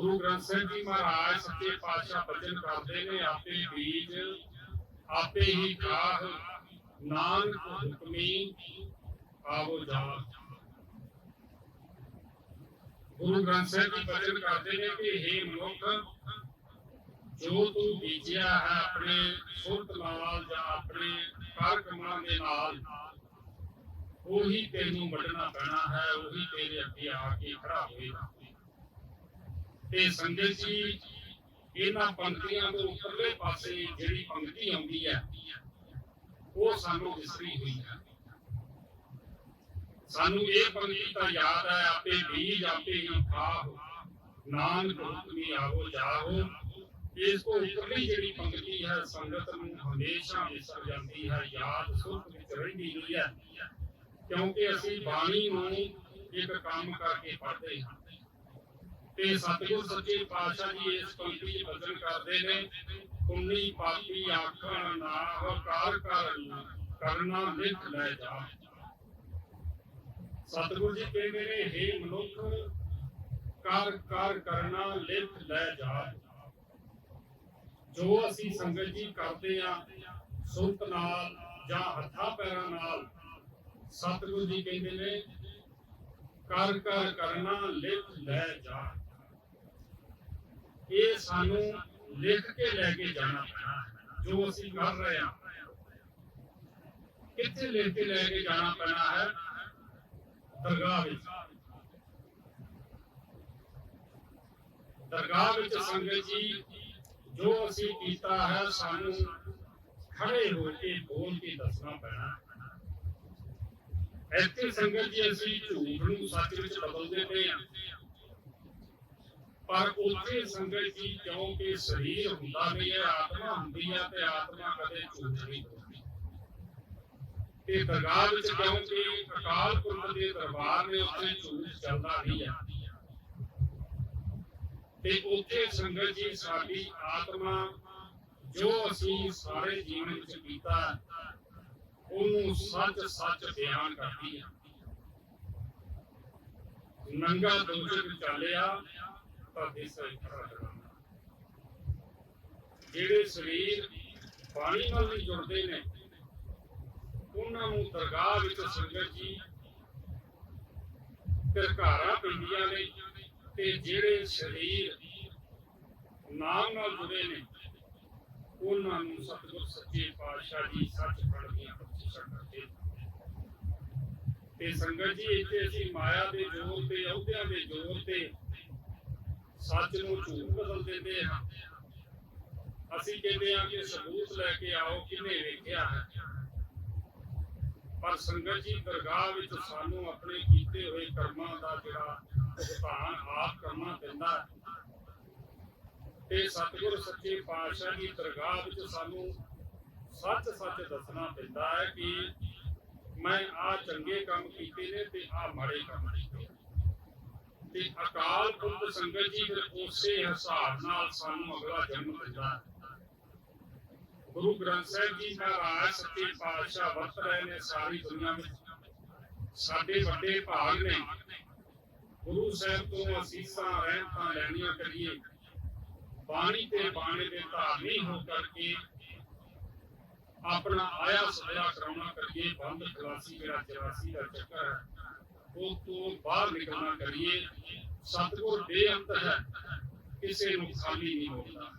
ਗੁਰੂ ਗ੍ਰੰਥ ਸਾਹਿਬ ਜੀ ਮਹਾਰਾਜ ਸੱਚੇ ਪਾਤਸ਼ਾਹ ਬਚਨ ਕਰਦੇ ਨੇ, ਆਪੇ ਬੀਜ, ਆਪੇ ਹੀ ਖਾਹ ਨਾਨਕ ਹੁਕਮੀ ਆਵੋ ਜਾ ਗੁਰੂ ਗ੍ਰੰਥ ਸਾਹਿਬ ਜੀ ਬਚਨ ਕਰਦੇ ਨੇ ਕਿ हे ਮਨੁੱਖ, ਜੋ ਤੂੰ ਬੀਜਿਆ ਹੈ ਆਪਣੇ ਸੁਰਤ ਨਾਲ ਜਾਂ ਆਪਣੇ ਕਰ ਕਮਾਂ ਦੇ ਨਾਲ, ਉਹੀ ਤੈਨੂੰ ਵੱਢਣਾ ਪੈਣਾ ਹੈ, ਉਹੀ ਤੇਰੇ ਅੱਗੇ ਆ ਕੇ ਖੜਾ ਹੋਏਗਾ। ਤੇ ਸੰਗਤ ਜੀ, ਇਹਨਾਂ ਪੰਕਤੀਆਂ ਦੇ ਉੱਪਰਲੇ ਪਾਸੇ ਜਿਹੜੀ ਪੰਕਤੀ ਆਉਂਦੀ ਹੈ, ਉਹ ਸਾਨੂੰ ਵਿਸਰੀ ਹੋਈ ਹੈ। ਸਾਨੂੰ ਇਹ ਪੰਕਤੀ ਤਾਂ ਯਾਦ ਹੈ, ਆਪੇ ਬੀਜ, ਆਪੇ ਹੀ ਖਾਓ ਨਾਨਕ ਹੁਕਮੀ ਆਵੋ ਜਾਓ ਇਸ ਤੋਂ ਉੱਪਰਲੀ ਜਿਹੜੀ ਪੰਕਤੀ ਹੈ, ਸੰਗਤ ਨੂੰ ਹਮੇਸ਼ਾ ਵਿਸਰ ਜਾਂਦੀ ਹੈ, ਯਾਦ ਸੁਰਤ ਵਿੱਚ ਰਹਿੰਦੀ ਹੋਈ ਹੈ। ਕਿਉਂਕਿ ਅਸੀਂ ਬਾਣੀ ਨੂੰ ਇੱਕ ਕੰਮ ਕਰਕੇ ਪੜ੍ਹਦੇ ਹਾਂ। ਤੇ ਸਤਿਗੁਰ ਸੱਚੇ ਪਾਤਸ਼ਾਹ ਜੀ ਇਸ ਪੰਕਤੀ 'ਚ ਬਚਨ ਕਰਦੇ ਨੇ। ਪੁੰਨੀ ਪਾਪੀ ਆਖਣ ਨਾ ਹਕਾਰ ਕਰਨ, ਕਰਨਾ ਲਿਖ ਲੈ ਜਾ। ਸਤਿਗੁਰ ਜੀ ਕਹਿੰਦੇ ਨੇ हे ਮਨੁੱਖ, ਕਰ ਕਰ ਕਰਨਾ ਲਿਖ ਲੈ ਜਾ। ਜੋ ਅਸੀਂ ਸੰਗਤ ਜੀ ਕਰਦੇ ਆ ਸੁਰਤ ਨਾਲ ਜਾਂ ਹੱਥਾਂ ਪੈਰਾਂ ਨਾਲ, ਸਤਿਗੁਰ ਜੀ ਕਹਿੰਦੇ ਨੇ, ਕਰ ਕਰ ਕਰਨਾ ਲਿਖ ਲੈ ਜਾ। ਇਹ ਸਾਨੂੰ ਲਿਖ ਕੇ ਲੈ ਕੇ ਜਾਣਾ ਪੈਣਾ ਜੋ ਅਸੀਂ ਕਰ ਰਹੇ ਹਾਂ। ਕਿੱਥੇ ਲਿਖ ਕੇ ਲੈ ਕੇ ਜਾਣਾ ਪੈਣਾ ਹੈ? ਦਰਗਾਹ ਵਿੱਚ। ਦਰਗਾਹ ਵਿੱਚ ਸੰਗਤ ਜੀ, ਜੋ ਅਸੀਂ ਕੀਤਾ ਹੈ, ਸਾਨੂੰ ਖੜੇ ਹੋ ਕੇ ਬੋਲ ਕੇ ਦੱਸਣਾ ਪੈਣਾ ਹੈ। ਇੱਥੇ ਸੰਗਤ ਜੀ, ਅਸੀਂ ਝੂਠ ਨੂੰ ਸੱਚ ਵਿੱਚ ਬਦਲ ਪਏ ਹਾਂ। ਪਰ ਉੱਥੇ ਸੰਗਤ ਜੀ, ਕਿਉਂਕਿ ਸਰੀਰ ਹੁੰਦਾ ਨਹੀਂ ਹੈ, ਆਤਮਾ ਹੁੰਦੀ ਹੈ ਤੇ ਆਤਮਾ ਕਦੇ ਝੂਠ ਨਹੀਂ ਬੋਲਦੀ। ਤੇ ਦਰਗਾਹ ਵਿੱਚ ਕਿਉਂਕਿ ਅਕਾਲ ਪੁਰਖ ਦੇ ਦਰਬਾਰ ਨੇ ਉੱਥੇ ਝੂਠ ਚੱਲਦਾ ਨਹੀਂ ਹੈ ਤੇ ਉੱਥੇ ਸੰਗਤ ਜੀ, ਸਾਡੀ ਆਤਮਾ ਜੋ ਅਸੀਂ ਸਾਰੇ ਜੀਵਨ ਵਿੱਚ ਕੀਤਾ, ਉਹਨੂੰ ਸੱਚ ਸੱਚ ਬਿਆਨ ਕਰਦੀ ਹੈ ਨੰਗਾ ਦੋਸ਼ਕ ਚਾਲਿਆ ਤਾਂ ਦੇਸਾ ਖੜਾ ਕਰਾਂਗਾ ਜਿਹੜੇ ਸਰੀਰ ਪਾਣੀ ਨਾਲ ਵੀ ਜੁੜਦੇ ਨੇ, ਉਹਨਾਂ ਨੂੰ ਦਰਗਾਹ ਵਿੱਚ ਸੰਗਤ ਜੀ ਘਰਾਂ ਪੈਂਦੀਆਂ ਨੇ ਤੇ ਜਿਹੜੇ ਸਰੀਰ ਨਾਮ ਨਾਲ ਜੁੜੇ ਨੇ, ਉਹਨਾਂ ਨੂੰ ਸਤਿਗੁਰ ਸੱਚੇ ਪਾਤਸ਼ਾਹ ਜੀ ਸੱਚ ਫੜ ਦੀਆਂ ਬਖਸ਼ਿਸ਼ਾਂ ਕਰਦੇ ਤੇ ਸੰਗਤ ਜੀ, ਇੱਥੇ ਅਸੀਂ ਮਾਇਆ ਦੇ ਜੋਰ ਤੇ, ਅਹੁਦਿਆਂ ਦੇ ਜੋਰ ਤੇ ਸੱਚ ਨੂੰ ਝੂਠ ਬਦਲ ਦਿੰਦੇ ਹਾਂ ਅਸੀਂ ਕਹਿੰਦੇ ਹਾਂ ਕਿ ਸਬੂਤ ਲੈ ਕੇ ਆਓ ਕਿਹਨੇ ਵੇਖਿਆ ਹੈ। ਪਰ ਸੰਗਤ ਜੀ, ਦਰਗਾਹ ਵਿੱਚ ਸਾਨੂੰ ਆਪਣੇ ਕੀਤੇ ਹੋਏ ਕਰਮਾਂ ਦਾ ਜਿਹੜਾ ਭੁਗਤਾਨ ਆਪ ਕਰਨਾ ਪੈਂਦਾ ਤੇ ਸਤਿਗੁਰ ਸੱਚੇ ਪਾਤਸ਼ਾਹ ਦੀ ਦਰਗਾਹ ਵਿੱਚ ਸਾਨੂੰ ਸੱਚ ਸੱਚ ਦੱਸਣਾ ਪੈਂਦਾ ਹੈ ਕਿ ਮੈਂ ਆ ਚੰਗੇ ਕੰਮ ਕੀਤੇ ਨੇ ਤੇ ਆ ਮਾੜੇ ਕੰਮ ਕੀਤੇ ਤੇ ਅਕਾਲ ਪੁਰਖ ਸੰਗਤ ਜੀ ਫਿਰ ਉਸੇ ਹਿਸਾਬ ਨਾਲ ਸਾਨੂੰ ਅਗਲਾ ਜਨਮ ਦਿੰਦਾ ਹੈ। ਗੁਰੂ ਗ੍ਰੰਥ ਸਾਹਿਬ ਜੀ ਮਹਾਰਾਜ ਸੱਚੇ ਪਾਤਸ਼ਾਹ ਵਰਤ ਰਹੇ ਨੇ ਸਾਰੀ ਦੁਨੀਆ ਵਿੱਚ। ਸਾਡੇ ਵੱਡੇ ਭਾਗ ਨੇ। ਗੁਰੂ ਸਾਹਿਬ ਤੋਂ ਅਸੀਸਾਂ, ਰਹਿਮਤਾਂ ਲੈਣੀਆਂ ਕਰੀਏ। ਬਾਣੀ ਤੇ ਬਾਣੇ ਦੇ ਧਾਰਨੀ ਹੋ ਕਰਕੇ ਆਪਣਾ ਆਇਆ ਸਇਆ ਕਰਾਉਣਾ ਕਰੀਏ। ਬੰਦ ਖਲਾਸੀ ਜਿਹੜਾ 84 ਦਾ ਚੱਕਰ ਹੈ। ਉਹ ਤੋਂ ਬਾਹਰ ਨਿਕਲਣਾ ਕਰੀਏ ਸਤਿਗੁਰ ਬੇਅੰਤ ਹੈ ਕਿਸੇ ਨੂੰ ਖਾਲੀ ਨਹੀਂ ਹੋਣਾ।